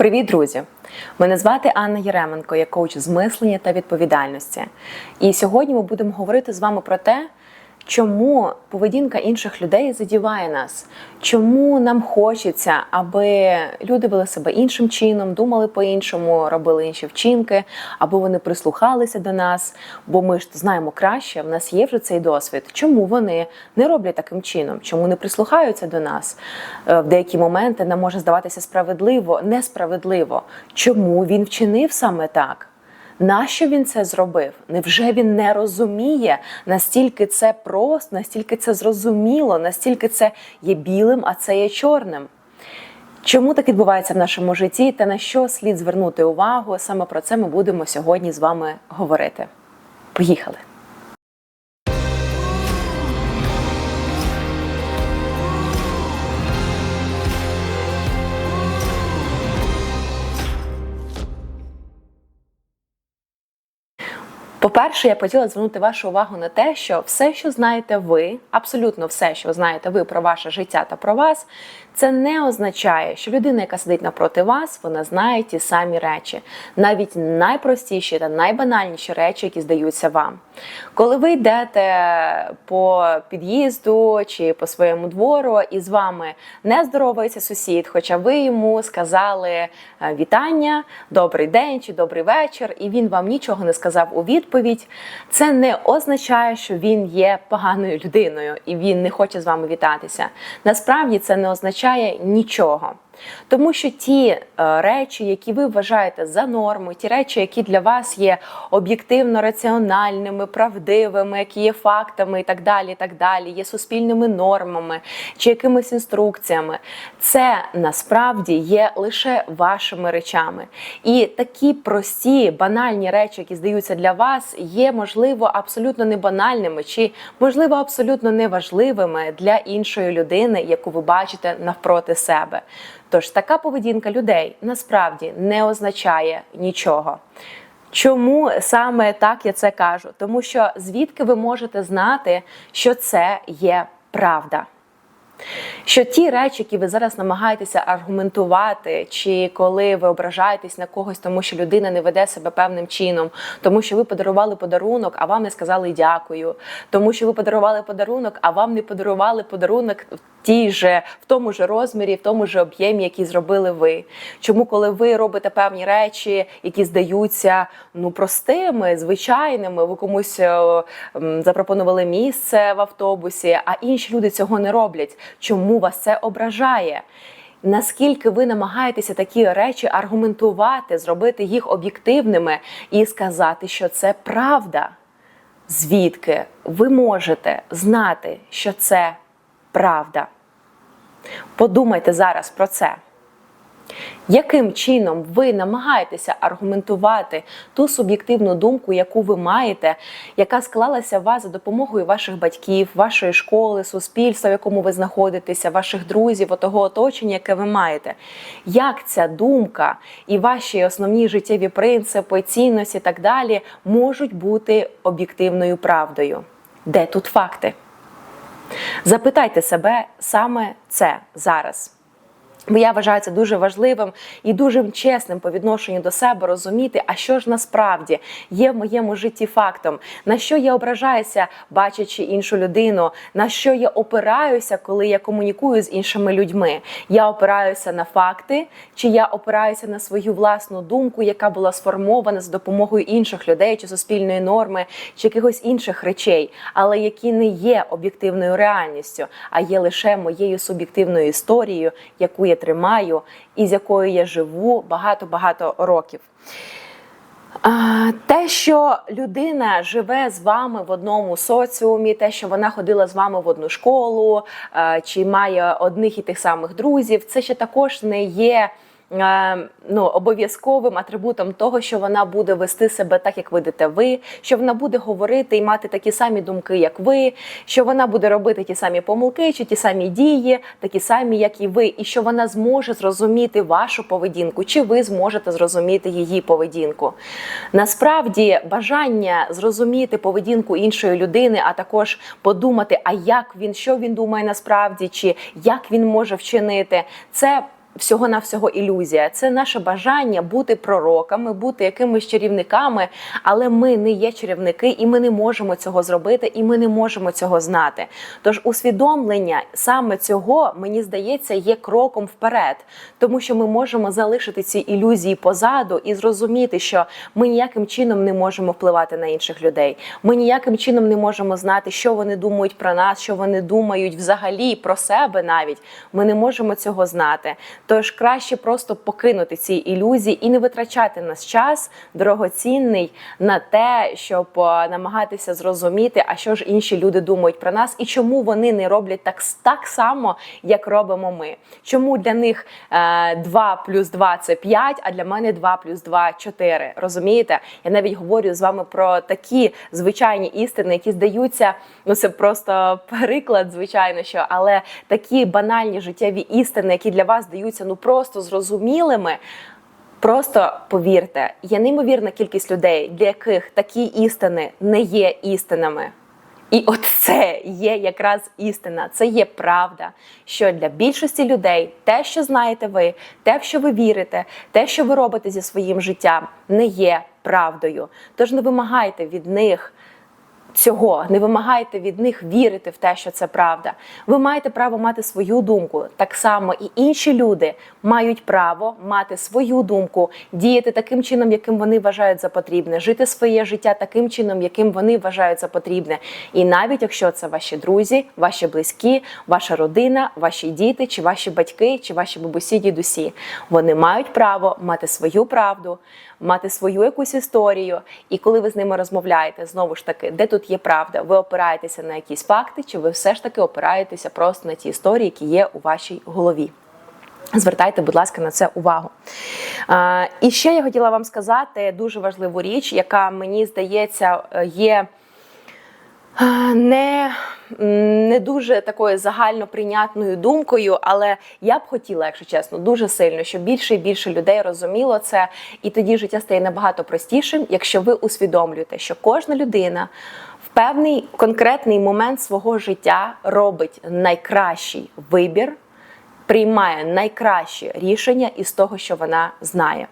Привіт, друзі! Мене звати Анна Єременко, я коуч з мислення та відповідальності. І сьогодні ми будемо говорити з вами про те, чому поведінка інших людей задіває нас, чому нам хочеться, аби люди вели себе іншим чином, думали по-іншому, робили інші вчинки, аби вони прислухалися до нас, бо ми ж знаємо краще, в нас є вже цей досвід. Чому вони не роблять таким чином? Чому не прислухаються до нас? Е, В деякі моменти нам може здаватися справедливо, несправедливо. Чому він вчинив саме так? Нащо він це зробив? Невже він не розуміє, настільки це просто, настільки це зрозуміло, настільки це є білим, а це є чорним? Чому так відбувається в нашому житті та на що слід звернути увагу? Саме про це ми будемо сьогодні з вами говорити. Поїхали! По-перше, я хотіла звернути вашу увагу на те, що все, що знаєте ви, абсолютно все, що знаєте ви про ваше життя та про вас, це не означає, що людина, яка сидить напроти вас, вона знає ті самі речі, навіть найпростіші та найбанальніші речі, які здаються вам. Коли ви йдете по під'їзду чи по своєму двору, і з вами не здоровається сусід, хоча ви йому сказали е, вітання, добрий день чи добрий вечір, і він вам нічого не сказав у відповідь, це не означає, що він є поганою людиною і він не хоче з вами вітатися. Насправді це не означає нічого. Тому що ті е, речі, які ви вважаєте за норму, ті речі, які для вас є об'єктивно раціональними, правдивими, які є фактами і так далі, і так далі, є суспільними нормами чи якимись інструкціями, це насправді є лише вашими речами. І такі прості, банальні речі, які здаються для вас, є можливо абсолютно не банальними, чи можливо абсолютно неважливими для іншої людини, яку ви бачите навпроти себе. Тож така поведінка людей насправді не означає нічого. Чому саме так я це кажу? Тому що звідки ви можете знати, що це є правда? Що ті речі, які ви зараз намагаєтеся аргументувати, чи коли ви ображаєтесь на когось, тому що людина не веде себе певним чином, тому що ви подарували подарунок, а вам не сказали дякую, тому що ви подарували подарунок, а вам не подарували подарунок в тій же, в тому ж розмірі, в тому ж об'ємі, який зробили ви. Чому, коли ви робите певні речі, які здаються ну простими, звичайними, ви комусь е, запропонували місце в автобусі, а інші люди цього не роблять. Чому вас це ображає? Наскільки ви намагаєтеся такі речі аргументувати, зробити їх об'єктивними і сказати, що це правда? Звідки ви можете знати, що це правда? Подумайте зараз про це. Яким чином ви намагаєтеся аргументувати ту суб'єктивну думку, яку ви маєте, яка склалася в вас за допомогою ваших батьків, вашої школи, суспільства, в якому ви знаходитеся, ваших друзів, того оточення, яке ви маєте? Як ця думка і ваші основні життєві принципи, цінності і так далі можуть бути об'єктивною правдою? Де тут факти? Запитайте себе саме це зараз. Бо я вважаю це дуже важливим і дуже чесним по відношенню до себе розуміти, а що ж насправді є в моєму житті фактом, на що я ображаюся, бачачи іншу людину, на що я опираюся, коли я комунікую з іншими людьми. Я опираюся на факти, чи я опираюся на свою власну думку, яка була сформована за допомогою інших людей, чи суспільної норми, чи якихось інших речей, але які не є об'єктивною реальністю, а є лише моєю суб'єктивною історією, яку я тримаю і з якою я живу багато-багато років. Те, що людина живе з вами в одному соціумі, те, що вона ходила з вами в одну школу, чи має одних і тих самих друзів, це ще також не є ну, обов'язковим атрибутом того, що вона буде вести себе так, як ведете ви, що вона буде говорити і мати такі самі думки, як ви, що вона буде робити ті самі помилки чи ті самі дії, такі самі, як і ви, і що вона зможе зрозуміти вашу поведінку, чи ви зможете зрозуміти її поведінку. Насправді, бажання зрозуміти поведінку іншої людини, а також подумати, а як він, що він думає насправді, чи як він може вчинити, це всього-навсього ілюзія. Це наше бажання бути пророками, бути якимись чарівниками, але ми не є чарівники, і ми не можемо цього зробити, і ми не можемо цього знати. Тож усвідомлення саме цього, мені здається, є кроком вперед, тому що ми можемо залишити ці ілюзії позаду і зрозуміти, що ми ніяким чином не можемо впливати на інших людей. Ми ніяким чином не можемо знати, що вони думають про нас, що вони думають взагалі про себе навіть. Ми не можемо цього знати. Тож краще просто покинути ці ілюзії і не витрачати наш час дорогоцінний на те, щоб е, намагатися зрозуміти, а що ж інші люди думають про нас, і чому вони не роблять так, так само, як робимо ми. Чому для них е, 2 плюс 2 – це 5, а для мене 2 плюс 2 – 4. Розумієте? Я навіть говорю з вами про такі звичайні істини, які здаються, ну це просто приклад, звичайно, що але такі банальні життєві істини, які для вас здаються ну просто зрозумілими. Просто повірте, є неймовірна кількість людей, для яких такі істини не є істинами. І от це є якраз істина, це є правда, що для більшості людей те, що знаєте ви, те, в що ви вірите, те, що ви робите зі своїм життям, не є правдою. Тож не вимагайте від них. Цього не вимагайте від них вірити в те, що це правда. Ви маєте право мати свою думку. Так само і інші люди мають право мати свою думку, діяти таким чином, яким вони вважають за потрібне, жити своє життя таким чином, яким вони вважають за потрібне. І навіть якщо це ваші друзі, ваші близькі, ваша родина, ваші діти, чи ваші батьки, чи ваші бабусі, дідусі, вони мають право мати свою правду, мати свою якусь історію. І коли ви з ними розмовляєте, знову ж таки, де тут є правда, ви опираєтеся на якісь факти, чи ви все ж таки опираєтеся просто на ті історії, які є у вашій голові. Звертайте, будь ласка, на це увагу. А, і ще я хотіла вам сказати дуже важливу річ, яка мені здається є не не дуже такою загально прийнятною думкою, але я б хотіла, якщо чесно, дуже сильно, щоб більше і більше людей розуміло це, і тоді життя стає набагато простішим, якщо ви усвідомлюєте, що кожна людина певний конкретний момент свого життя робить найкращий вибір, приймає найкраще рішення із того, що вона знає.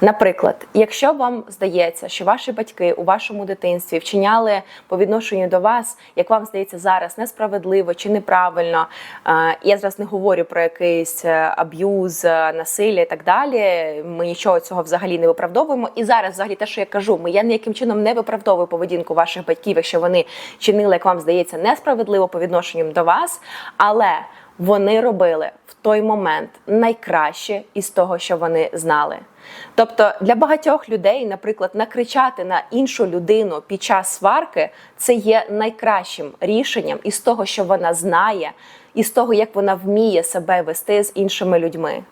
Наприклад, якщо вам здається, що ваші батьки у вашому дитинстві вчиняли по відношенню до вас, як вам здається зараз, несправедливо чи неправильно, я зараз не говорю про якийсь е, аб'юз, е, насилля і так далі. Ми нічого цього взагалі не виправдовуємо. І зараз, взагалі, те, що я кажу, ми я ніяким чином не виправдовую поведінку ваших батьків, якщо вони чинили, як вам здається, несправедливо по відношенню до вас, але вони робили в той момент найкраще із того, що вони знали. Тобто для багатьох людей, наприклад, накричати на іншу людину під час сварки це є найкращим рішенням із того, що вона знає, і з того, як вона вміє себе вести з іншими людьми.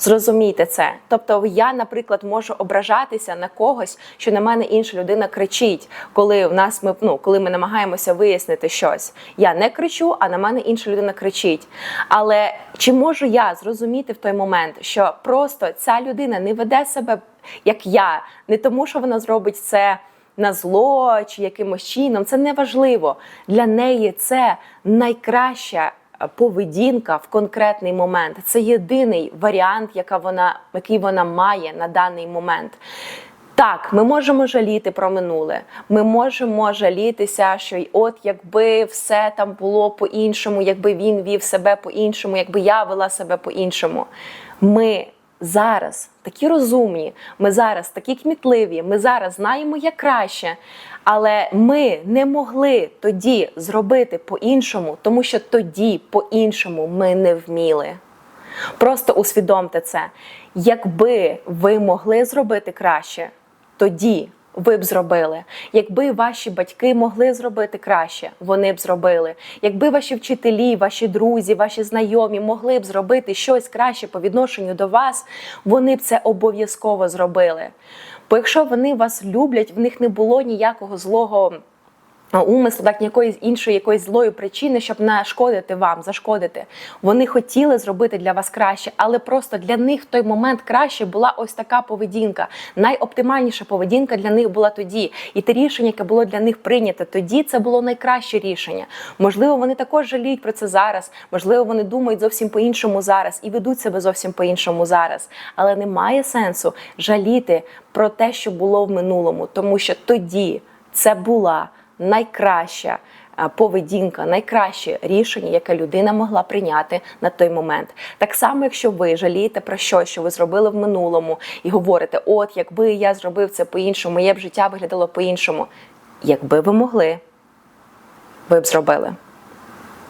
Зрозумійте це. Тобто, я, наприклад, можу ображатися на когось, що на мене інша людина кричить, коли в нас ми ну, коли ми намагаємося вияснити щось. Я не кричу, а на мене інша людина кричить. Але чи можу я зрозуміти в той момент, що просто ця людина не веде себе як я, не тому, що вона зробить це. На зло чи якимось чином це не важливо для неї. Це найкраща поведінка в конкретний момент. Це єдиний варіант, яка вона, який вона має на даний момент. Так, ми можемо жаліти про минуле. Ми можемо жалітися, що от якби все там було по-іншому, якби він вів себе по-іншому, якби я вела себе по-іншому. Ми зараз такі розумні, ми зараз такі кмітливі, ми зараз знаємо як краще. Але ми не могли тоді зробити по-іншому, тому що тоді по-іншому ми не вміли. Просто усвідомте це. Якби ви могли зробити краще, тоді ви б зробили. Якби ваші батьки могли зробити краще, вони б зробили. Якби ваші вчителі, ваші друзі, ваші знайомі могли б зробити щось краще по відношенню до вас, вони б це обов'язково зробили. Бо якщо вони вас люблять, в них не було ніякого злого умислу, так ніякої іншої якоїсь злої причини, щоб нашкодити вам, зашкодити. Вони хотіли зробити для вас краще, але просто для них в той момент краще була ось така поведінка. Найоптимальніша поведінка для них була тоді. І те рішення, яке було для них прийнято тоді, це було найкраще рішення. Можливо, вони також жаліють про це зараз. Можливо, вони думають зовсім по-іншому зараз і ведуть себе зовсім по-іншому зараз. Але немає сенсу жаліти про те, що було в минулому, тому що тоді це була найкраща поведінка, найкраще рішення, яке людина могла прийняти на той момент. Так само, якщо ви жалієте про щось, що ви зробили в минулому, і говорите, от якби я зробив це по-іншому, моє б життя виглядало по-іншому. Якби ви могли, ви б зробили.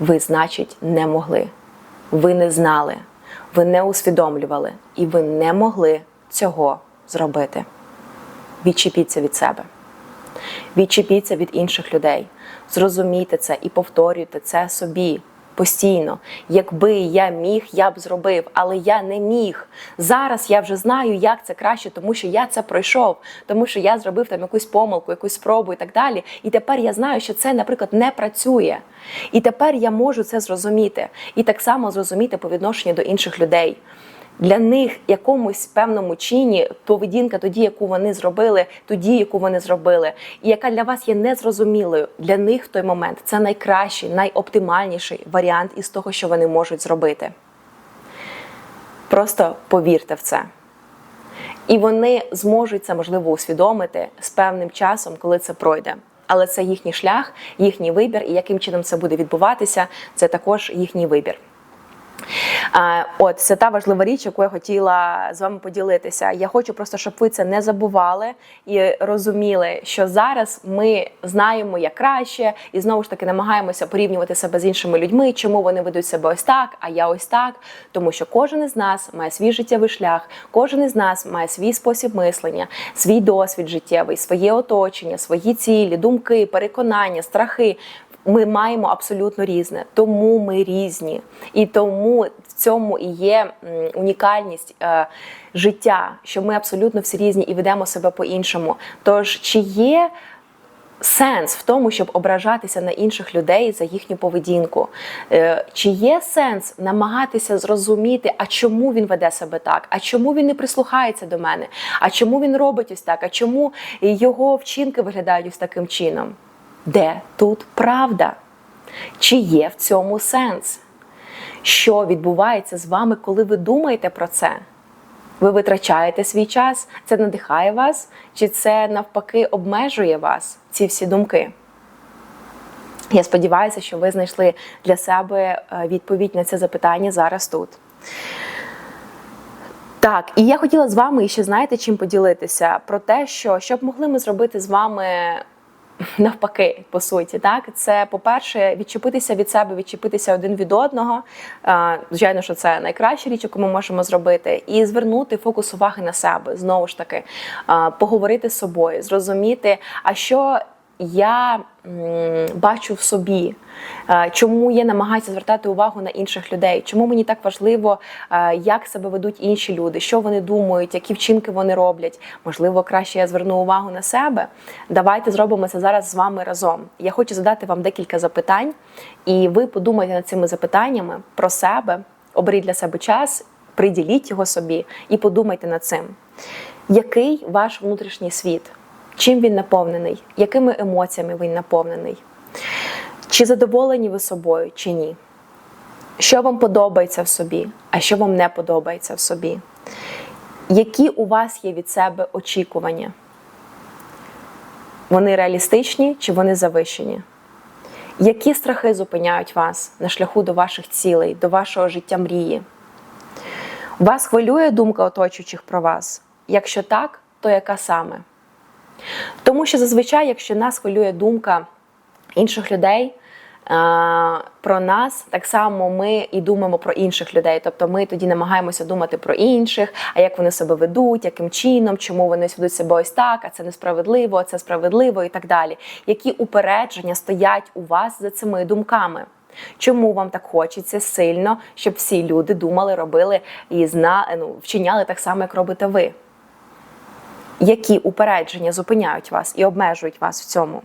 Ви, значить, не могли. Ви не знали, ви не усвідомлювали, і ви не могли цього зробити. Відчепіться від себе. Відчепіться від інших людей. Зрозумійте це і повторюйте це собі постійно. Якби я міг, я б зробив, але я не міг. Зараз я вже знаю, як це краще, тому що я це пройшов, тому що я зробив там якусь помилку, якусь спробу і так далі. І тепер я знаю, що це, наприклад, не працює. І тепер я можу це зрозуміти. І так само зрозуміти по відношенню до інших людей для них якомусь певному чині поведінка тоді, яку вони зробили, тоді, яку вони зробили, і яка для вас є незрозумілою для них в той момент. Це найкращий, найоптимальніший варіант із того, що вони можуть зробити. Просто повірте в це. І вони зможуть це можливо усвідомити з певним часом, коли це пройде. Але це їхній шлях, їхній вибір, і яким чином це буде відбуватися, це також їхній вибір. От це та важлива річ, яку я хотіла з вами поділитися. Я хочу просто, щоб ви це не забували і розуміли, що зараз ми знаємо як краще, і знову ж таки намагаємося порівнювати себе з іншими людьми, чому вони ведуть себе ось так, а я ось так. Тому що кожен із нас має свій життєвий шлях, кожен із нас має свій спосіб мислення, свій досвід життєвий, своє оточення, свої цілі, думки, переконання, страхи ми маємо абсолютно різне, тому ми різні, і тому в цьому і є унікальність е, життя, що ми абсолютно всі різні і ведемо себе по-іншому. Тож чи є сенс в тому, щоб ображатися на інших людей за їхню поведінку? Е, чи є сенс намагатися зрозуміти, а чому він веде себе так? А чому він не прислухається до мене? А чому він робить ось так? А чому його вчинки виглядають ось таким чином? Де тут правда? Чи є в цьому сенс? Що відбувається з вами, коли ви думаєте про це? Ви витрачаєте свій час, це надихає вас, чи це навпаки обмежує вас, ці всі думки? Я сподіваюся, що ви знайшли для себе е, відповідь на це запитання зараз тут. Так, і я хотіла з вами ще знаєте, чим поділитися про те, що що б могли ми зробити з вами навпаки, по суті, так? Це по-перше, відчепитися від себе, відчепитися один від одного. Звичайно, що це найкраща річ, яку ми можемо зробити, і звернути фокус уваги на себе знову ж таки, поговорити з собою, зрозуміти, а що я бачу в собі, е, чому я намагаюся звертати увагу на інших людей, чому мені так важливо, е, як себе ведуть інші люди, що вони думають, які вчинки вони роблять. Можливо, краще я зверну увагу на себе. Давайте зробимо це зараз з вами разом. Я хочу задати вам декілька запитань, і ви подумайте над цими запитаннями про себе, оберіть для себе час, приділіть його собі і подумайте над цим. Який ваш внутрішній світ? Чим він наповнений, якими емоціями він наповнений? Чи задоволені ви собою, чи ні? Що вам подобається в собі, а що вам не подобається в собі? Які у вас є від себе очікування? Вони реалістичні чи вони завищені? Які страхи зупиняють вас на шляху до ваших цілей, до вашого життя мрії? Вас хвилює думка оточуючих про вас? Якщо так, то яка саме? Тому що зазвичай, якщо нас хвилює думка інших людей. Про нас так само ми і думаємо про інших людей. Тобто ми тоді намагаємося думати про інших, а як вони себе ведуть, яким чином, чому вони ведуть себе ось так, а це несправедливо, а це справедливо і так далі. Які упередження стоять у вас за цими думками? Чому вам так хочеться сильно, щоб всі люди думали, робили і зна... ну, вчиняли так само, як робите ви? Які упередження зупиняють вас і обмежують вас в цьому.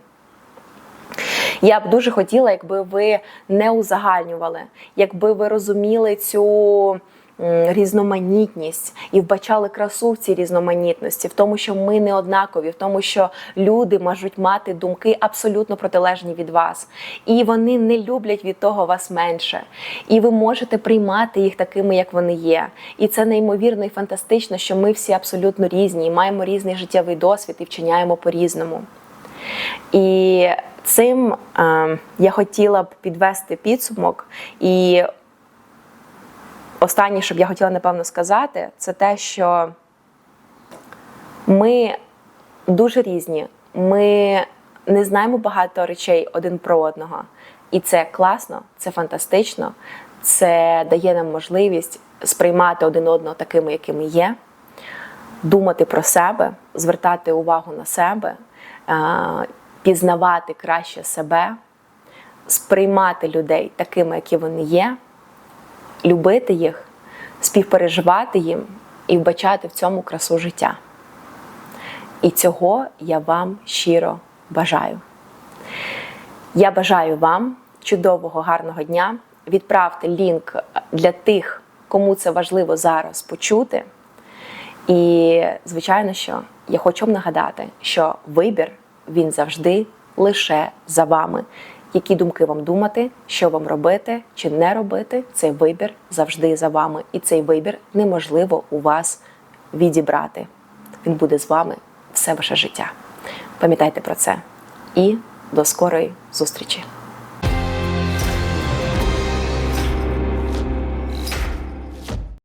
Я б дуже хотіла, якби ви не узагальнювали, якби ви розуміли цю різноманітність і вбачали красу в цій різноманітності, в тому, що ми не однакові, в тому, що люди можуть мати думки абсолютно протилежні від вас, і вони не люблять від того вас менше. І ви можете приймати їх такими, як вони є. І це неймовірно і фантастично, що ми всі абсолютно різні, і маємо різний життєвий досвід і вчиняємо по-різному. І цим е, я хотіла б підвести підсумок. І останнє, що б я хотіла напевно сказати, це те, що ми дуже різні. Ми не знаємо багато речей один про одного. І це класно, це фантастично, це дає нам можливість сприймати один одного такими, якими є, думати про себе, звертати увагу на себе, пізнавати краще себе, сприймати людей такими, які вони є, любити їх, співпереживати їм і вбачати в цьому красу життя. І цього я вам щиро бажаю. Я бажаю вам чудового, гарного дня. Відправте лінк для тих, кому це важливо зараз почути. І, звичайно, що я хочу вам нагадати, що вибір він завжди лише за вами. Які думки вам думати, що вам робити чи не робити, цей вибір завжди за вами. І цей вибір неможливо у вас відібрати. Він буде з вами все ваше життя. Пам'ятайте про це і до скорої зустрічі!